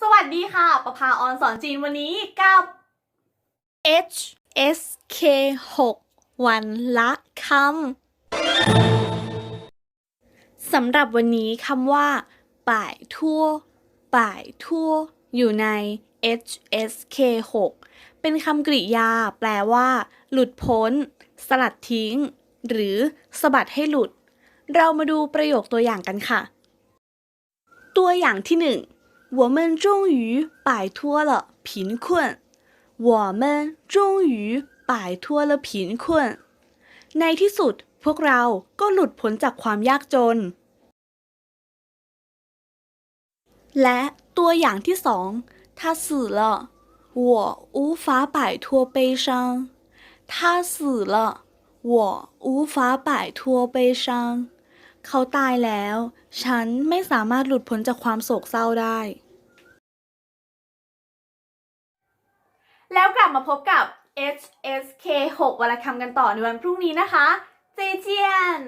สวัสดีค่ะ ประภาออนสอนจีนวันนี้กับ HSK 6วันละคำสำหรับวันนี้คำว่า ป่ายทั่ว ป่ายทั่ว อยู่ใน HSK 6เป็นคำกริยา แปลว่า หลุดพ้น สลัดทิ้ง หรือสะบัดให้หลุด เรามาดูประโยคตัวอย่างกันค่ะ ตัวอย่างที่หนึ่ง我们终于摆脱了贫困。我们终于摆脱了贫困。ในที่สุด พวกเราก็หลุดพ้นจากความยากจน และตัวอย่างที่สอง他死了我无法摆脱悲伤他死了我无法摆脱悲伤 เขาตายแล้ว ฉันไม่สามารถหลุดพ้นจากความโศกเศร้าได้ แล้วกลับมาพบกับ HSK 6วันละคำกันต่อในวันพรุ่งนี้นะคะ เจเจียน